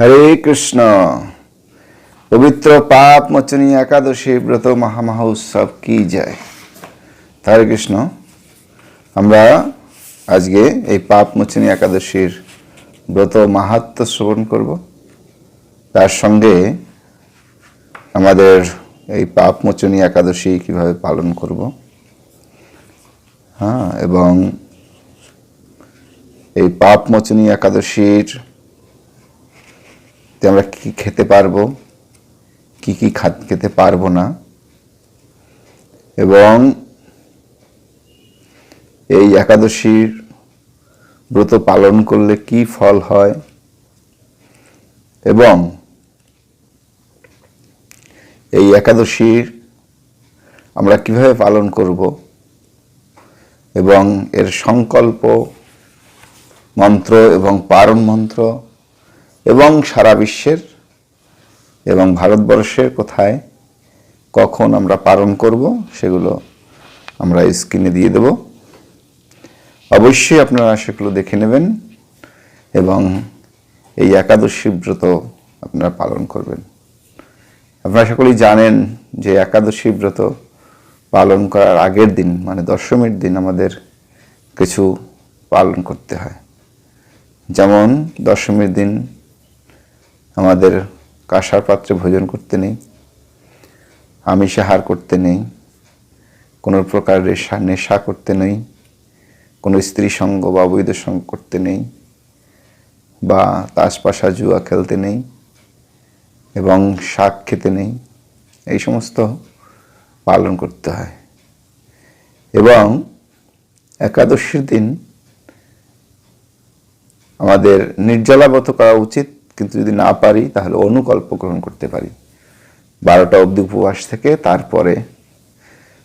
হরে কৃষ্ণ। পবিত্র পাপ মোচনী একাদশী ব্রত মহামহা উৎসব কি যায় হরে কৃষ্ণ। আমরা আজকে এই পাপ মোচনী একাদশীর ব্রত মাহাত্ম শ্রবণ করব। তার সঙ্গে আমাদের এই পাপ মোচনী একাদশী কীভাবে পালন করব। হ্যাঁ এবং এই পাপ মোচনী একাদশীর তে আমরা কি খেতে পারব? কি কি খাদ, খেতে পারব না? এবং এই একাদশীর ব্রত পালন করলে কি ফল হয়? এবং এই একাদশীর আমরা কীভাবে পালন করব? এবং এর সংকল্প মন্ত্র এবং পারণ মন্ত্র এবং সারা বিশ্বের এবং ভারতবর্ষের কোথায় কখন আমরা পালন করব সেগুলো আমরা স্ক্রিনে দিয়ে দেব। অবশ্যই আপনারা সেগুলো দেখে নেবেন এবং এই একাদশী ব্রত আপনারা পালন করবেন। আপনারা সকলেই জানেন যে একাদশী ব্রত পালন করার আগের দিন মানে দশমীর দিন আমাদের কিছু পালন করতে হয়। যেমন দশমীর দিন আমাদের কাঁসার পাত্রে ভোজন করতে নেই আমিষাহার করতে নেই, কোনো প্রকার রেশা নেশা করতে নেই, কোনো স্ত্রী সঙ্গ বা অবৈধ সঙ্গ করতে নেই, বা তাসপাশা জুয়া খেলতে নেই এবং শাক খেতে নেই, এই সমস্ত পালন করতে হয়। এবং একাদশীর দিন আমাদের নির্জলাবত করা উচিত কিন্তু যদি না পারি, তাহলে অনুকল্প গ্রহণ করতে পারি। বারোটা অবধি উপবাস থেকে তারপরে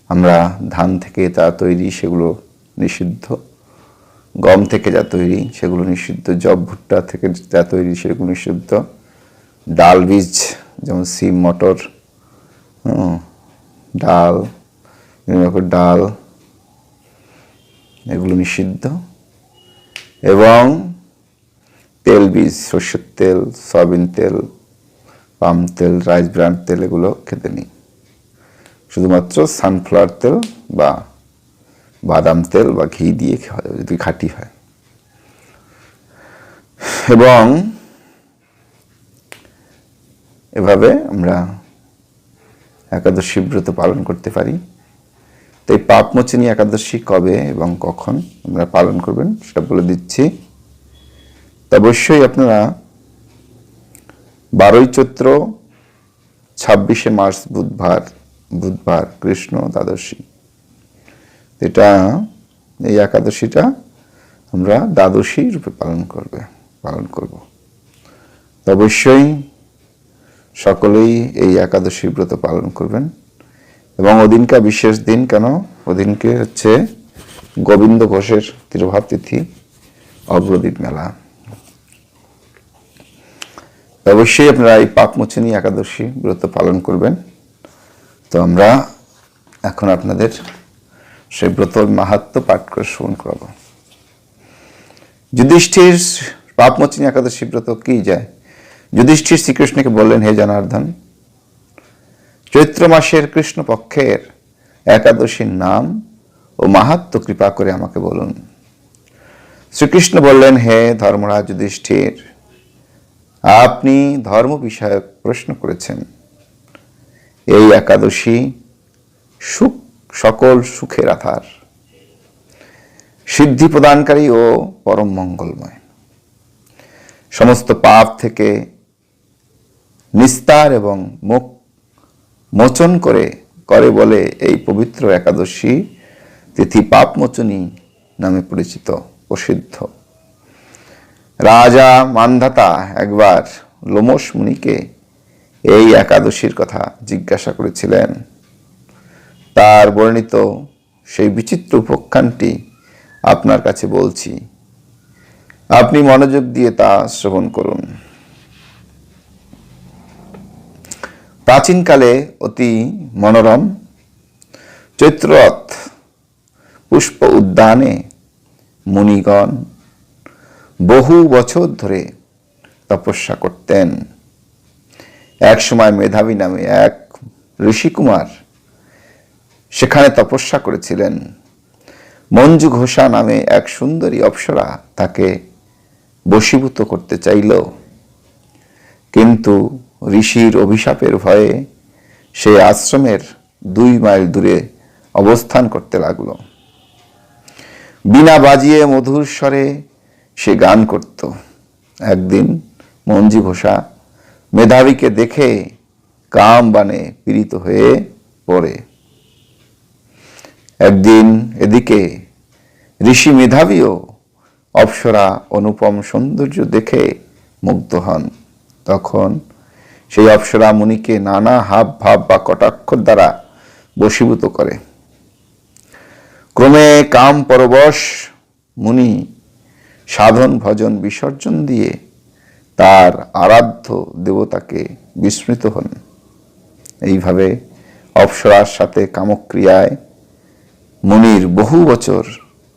আমরা ধান থেকে যা তৈরি সেগুলো নিষিদ্ধ, গম থেকে যা তৈরি সেগুলো নিষিদ্ধ জব ভুট্টা থেকে যা তৈরি সেগুলো নিষিদ্ধ, ডাল বীজ যেমন সিম, মটর ডাল, বিভিন্ন রকম ডাল, এগুলো নিষিদ্ধ। এবং তেল বীজ, সর্ষের তেল, সয়াবিন তেল, পাম তেল, রাইস ব্র্যান্ড তেল এগুলো খেতে নেই। শুধুমাত্র সানফ্লাওয়ার তেল বা বাদাম তেল বা ঘি দিয়ে খাওয়া যাবে যদি খাঁটি হয়। এবং এভাবে আমরা একাদশী ব্রত পালন করতে পারি। তো এই পাপমোচনী একাদশী কবে এবং কখন আমরা পালন করবেন সেটা বলে দিচ্ছি। অবশ্যই আপনারা বারোই চৈত্র ছাব্বিশে মার্চ বুধবার বুধবার কৃষ্ণ দ্বাদশী। এটা, এই একাদশীটা আমরা দ্বাদশী রূপে পালন করবে, পালন করব। অবশ্যই সকলেই এই একাদশী ব্রত পালন করবেন। এবং ওদিনকা বিশেষ দিন কেন? ওদিনকে হচ্ছে গোবিন্দ ঘোষের তিরোভাব তিথি, অগ্রদীপ মেলা। অবশ্যই আপনারা এই পাপমোচনী একাদশী ব্রত পালন করবেন। তো আমরা এখন আপনাদের সেই ব্রত মাহাত্ম পাঠ করে শ্রবণ করাব। যুধিষ্ঠির পাপমোচনী একাদশী ব্রত কি যায়? যুধিষ্ঠির শ্রীকৃষ্ণকে বললেন, হে জনার্দন, চৈত্র মাসের কৃষ্ণ পক্ষের একাদশীর নাম ও মাহাত্ম কৃপা করে আমাকে বলুন। শ্রীকৃষ্ণ বললেন, হে ধর্মরাজ যুধিষ্ঠির আপনি ধর্ম বিষয়ক প্রশ্ন করেছেন। এই একাদশী সুখ, সকল সুখের আধার। সিদ্ধি প্রদানকারী ও পরম মঙ্গলময়। সমস্ত পাপ থেকে নিস্তার এবং মুখ মোচন করে করে বলে এই পবিত্র একাদশী তিথি পাপমোচনী নামে পরিচিত, প্রসিদ্ধ। রাজা মান্ধাতা একবার লোমস মুনিকে এই একাদশীর কথা জিজ্ঞাসা করেছিলেন। তার বর্ণিত সেই বিচিত্র উপাখ্যানটি আপনার কাছে বলছি। আপনি মনোযোগ দিয়ে তা শ্রবণ করুন। প্রাচীনকালে অতি মনোরম চৈত্ররথ পুষ্প উদ্যানে মুনিগণ বহু বছর ধরে তপস্যা করতেন। এক সময় মেধাবী নামে এক ঋষিকুমার সেখানে তপস্যা করেছিলেন। মঞ্জু ঘোষা নামে এক সুন্দরী অপ্সরা তাকে বশীভূত করতে চাইল। কিন্তু ঋষির অভিশাপের ভয়ে সে আশ্রমের দুই মাইল দূরে অবস্থান করতে লাগল। বিনা বাজিয়ে মধুর স্বরে সে গান করত। একদিন মঞ্জু ঘোষা মেধাবীকে দেখে কাম বানে পীড়িত হয়ে পড়ে। একদিন এদিকে ঋষি মেধাবীও অপ্সরা অনুপম সৌন্দর্য দেখে মুগ্ধ হন। তখন সেই অপ্সরা মুনিকে নানা হাব ভাব বা কটাক্ষর দ্বারা বশীভূত করে। ক্রমে কাম পরবশ মুনি সাধন, ভজন, বিসর্জন দিয়ে তার আরাধ্য দেবতাকে বিস্মৃত হন এইভাবে অপ্সরার সাথে কামক্রিয়ায় মুনির বহু বছর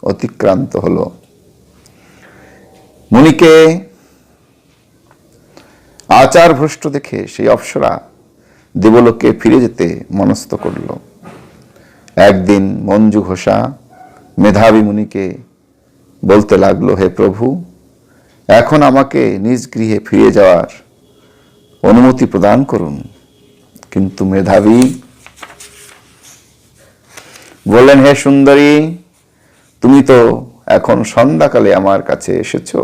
অতিক্রান্ত হল। মুনিকে আচার ভ্রষ্ট দেখে সেই অপ্সরা দেবলোকে ফিরে যেতে মনস্থ করল। একদিন মঞ্জু ঘোষা মেধাবী মুনিকে বলতে লাগল, হে প্রভু, এখন আমাকে নিজ গৃহে ফিরে যাওয়ার অনুমতি প্রদান করুন। কিন্তু মেধাবী বললেন, হে সুন্দরী, তুমি তো এখন সন্ধ্যাকালে আমার কাছে এসেছ।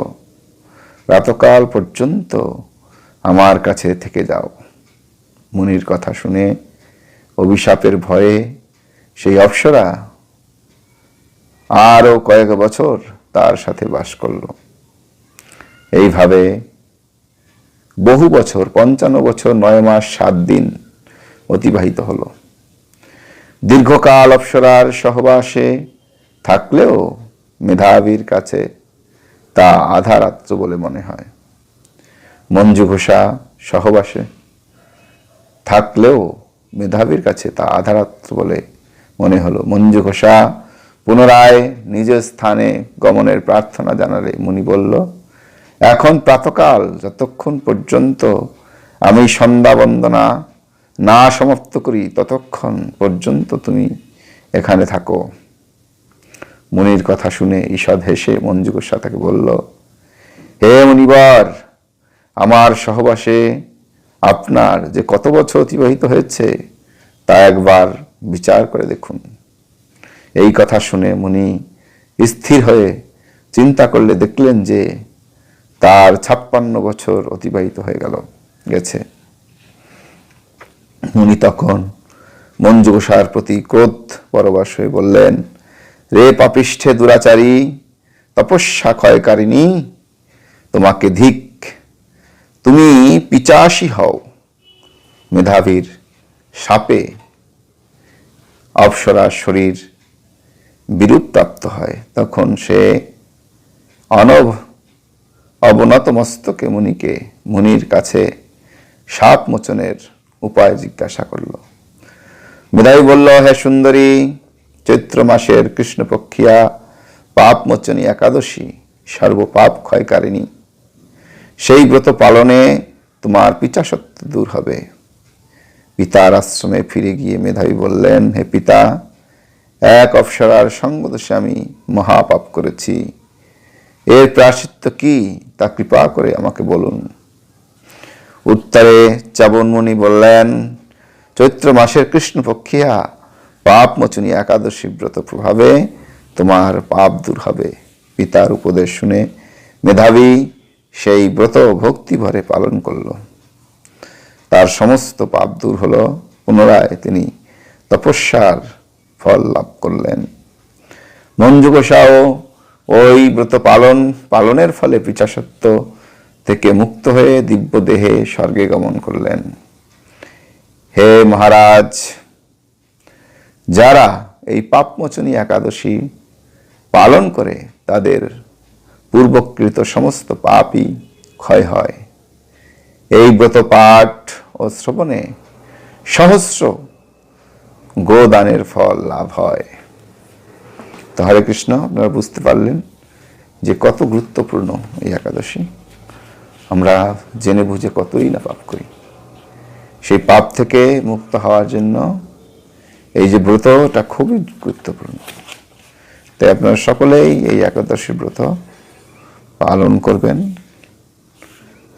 রাতকাল পর্যন্ত আমার কাছে থেকে যাও। মুনির কথা শুনে অভিশাপের ভয়ে সেই অপ্সরা আরও কয়েক বছর তার সাথে বাস করল। এইভাবে বহু বছর, পঞ্চান্ন বছর, নয় মাস, সাত দিন অতিবাহিত হলো। দীর্ঘকাল অপ্সরার সহবাসে থাকলেও মেধাবীর কাছে তা আধা রাত্র বলে মনে হয়। মঞ্জু ঘোষা সহবাসে থাকলেও মেধাবীর কাছে তা আধারাত্র বলে মনে হলো। মঞ্জু ঘোষা পুনরায় নিজ স্থানে গমনের প্রার্থনা জানালে মুনি বলল, এখন প্রাতকাল, যতক্ষণ পর্যন্ত আমি সন্ধ্যা বন্দনা না সমাপ্ত করি, ততক্ষণ পর্যন্ত তুমি এখানে থাকো। মুনির কথা শুনে ঈষৎ হেসে মঞ্জু তাকে বলল, হে মুনিবর, আমার সহবাসে আপনার যে কত বছর অতিবাহিত হয়েছে, তা একবার বিচার করে দেখুন। এই কথা শুনে মুনি স্থির হয়ে চিন্তা করলে দেখলেন যে তার ছাপ্পান্ন বছর অতিবাহিত হয়ে গেল, গেছে। মুনি তখন মঞ্জু ঘোষার প্রতি ক্রোধ পরবাস হয়ে বললেন, রে পাপিষ্ঠে দুরাচারী, তপস্যা ক্ষয়কারিণী, তোমাকে ধিক, তুমি পিচাসী হও, মেধাবীর সাপে, অপসরার শরীর বিরূপপ্রাপ্ত হয়, তখন সে অনব অবনত মস্তকে মুনিকে, মুনির কাছে সাপ মোচনের উপায় জিজ্ঞাসা করল। মেধাবী বলল, হে সুন্দরী, চৈত্র মাসের কৃষ্ণপক্ষিয়া, পাপ মোচনী একাদশী, সর্বপাপ ক্ষয়কারিণী। সেই ব্রত পালনে তোমার পিচাসত্ব দূর হবে। পিতার আশ্রমে ফিরে গিয়ে মেধাবী বললেন, হে পিতা এক অপসরার সঙ্গদোষে আমি মহাপাপ করেছি। এর প্রাশ্চিত্য কি? তা কৃপা করে আমাকে বলুন। উত্তরে চাবনমণি বললেন, চৈত্র মাসের কৃষ্ণপক্ষিয়া, পাপ মোচনী একাদশী ব্রত প্রভাবে তোমার পাপ দূর হবে। পিতার উপদেশ শুনে মেধাবী সেই ব্রত ভক্তি ভরে পালন করল। তার সমস্ত পাপ দূর হলো। পুনরায় তিনি তপস্যার ফল লাভ করলেন। মঞ্জু গোসাও ওই ব্রত পালন, পালনের ফলে পিচাসত্ব থেকে মুক্ত হয়ে দিব্য দেহে স্বর্গে গমন করলেন। হে মহারাজ, যারা এই পাপমোচনী একাদশী পালন করে, তাদের পূর্বকৃত সমস্ত পাপই ক্ষয় হয়। এই ব্রত পাঠ ও শ্রবণে সহস্র গোদানের ফল লাভ হয়। তো হরে কৃষ্ণ, আপনারা বুঝতে পারলেন যে কত গুরুত্বপূর্ণ এই একাদশী। আমরা জেনে বুঝে কতই না পাপ করি। সেই পাপ থেকে মুক্ত হওয়ার জন্য এই যে ব্রতটা খুবই গুরুত্বপূর্ণ। তাই আপনারা সকলেই এই একাদশী ব্রত পালন করবেন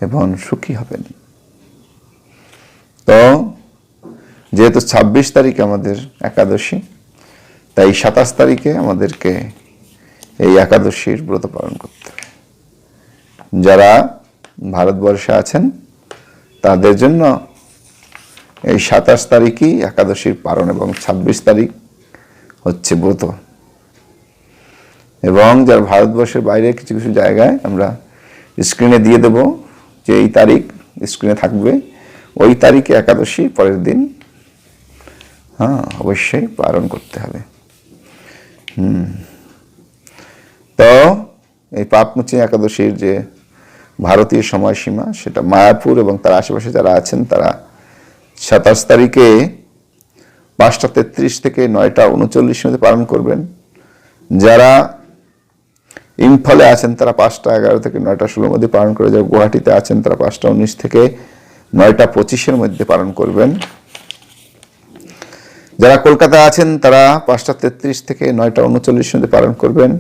এবং সুখী হবেন। তো যেহেতু ছাব্বিশ তারিখ আমাদের একাদশী, তাই সাতাশ তারিখে আমাদেরকে এই একাদশীর ব্রত পালন করতে হবে যারা ভারতবর্ষে আছেন, তাদের জন্য এই সাতাশ তারিখই একাদশীর পালন এবং ছাব্বিশ তারিখ হচ্ছে ব্রত। এবং যারা ভারতবর্ষের বাইরে কিছু কিছু জায়গায় আমরা স্ক্রিনে দিয়ে দেব যে এই তারিখ স্ক্রিনে থাকবে। ওই তারিখে একাদশী পরের দিন হ্যাঁ অবশ্যই পালন করতে হবে। হুম। তো এই পাপমুচি একাদশীর যে ভারতীয় সময়সীমা, সেটা মায়াপুর এবং তার আশেপাশে যারা আছেন, তারা সাতাশ তারিখে পাঁচটা তেত্রিশ থেকে নয়টা উনচল্লিশ মধ্যে পালন করবেন। যারা ইম্ফলে আছেন, তারা পাঁচটা এগারো থেকে নয়টা ষোলোর মধ্যে পালন করে। যারা গুয়াহাটিতে আছেন, তারা পাঁচটা উনিশ থেকে নয়টা পঁচিশের মধ্যে পালন করবেন। যারা কলকাতা আছেন, তারা পাঁচটা তেত্রিশ থেকে নয়টা উনচল্লিশ মধ্যে পালন করবেন।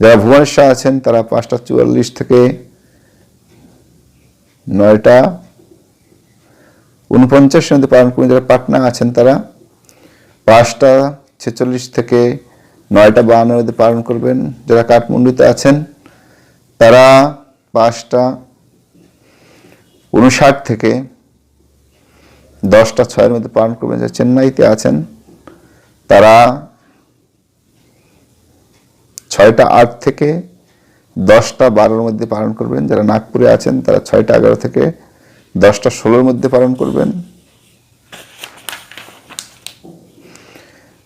যারা ভুবনেশ্বর আছেন, তারা পাঁচটা চুয়াল্লিশ থেকে নয়টা উনপঞ্চাশ মধ্যে পালন করবেন। যারা পাটনা আছেন, তারা পাঁচটা ছেচল্লিশ থেকে নয়টা বাহান্ন মধ্যে পালন করবেন। যারা কাঠমান্ডুতে আছেন, তারা পাঁচটা উনষাট থেকে দশটা ছয়ের মধ্যে পালন করবেন, যারা চেন্নাইতে আছেন, তারা ছয়টা আট থেকে দশটা বারোর মধ্যে পালন করবেন, যারা নাগপুরে আছেন, তারা ছয়টা এগারো থেকে দশটা ষোলোর মধ্যে পালন করবেন।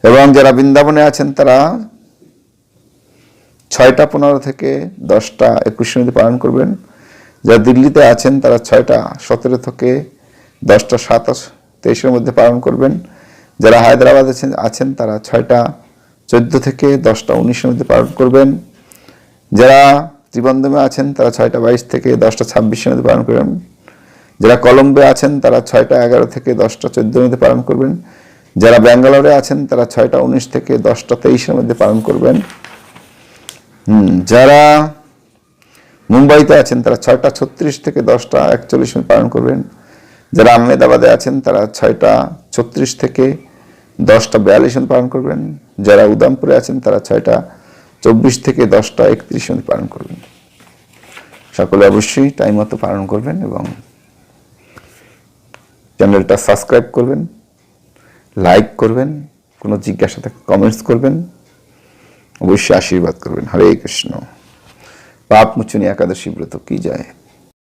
এবং যারা বৃন্দাবনে আছেন, তারা ছয়টা পনেরো থেকে দশটা একুশের মধ্যে পালন করবেন। যারা দিল্লিতে আছেন, তারা ছয়টা সতেরো থেকে দশটা সাতাশ তেইশের মধ্যে পালন করবেন। যারা হায়দ্রাবাদ আছেন আছেন, তারা ছয়টা চোদ্দ থেকে দশটা উনিশের মধ্যে পালন করবেন। যারা ত্রিবন্ধমে আছেন, তারা ছয়টা বাইশ থেকে দশটা ছাব্বিশের মধ্যে পালন করবেন। যারা কলম্বে আছেন, তারা ছয়টা এগারো থেকে দশটা চোদ্দোর মধ্যে পালন করবেন। যারা ব্যাঙ্গালোরে আছেন, তারা ছয়টা উনিশ থেকে দশটা তেইশের মধ্যে পালন করবেন। যারা মুম্বাইতে আছেন, তারা ছয়টা ছত্রিশ থেকে দশটা একচল্লিশ পালন করবেন। যারা আহমেদাবাদে আছেন, তারা ছয়টা ছত্রিশ থেকে দশটা বিয়াল্লিশ পালন করবেন। যারা উদামপুরে আছেন, তারা ছয়টা চব্বিশ থেকে দশটা একত্রিশ পালন করবেন। সকলে অবশ্যই টাইম মতো পালন করবেন এবং চ্যানেলটা সাবস্ক্রাইব করবেন লাইক করবেন, কোনো জিজ্ঞাসা থাকলে কমেন্টস করবেন, অবশ্যই আশীর্বাদ করবেন। হরে কৃষ্ণ। পাপ মুচুনি একাদশী ব্রত কি যায়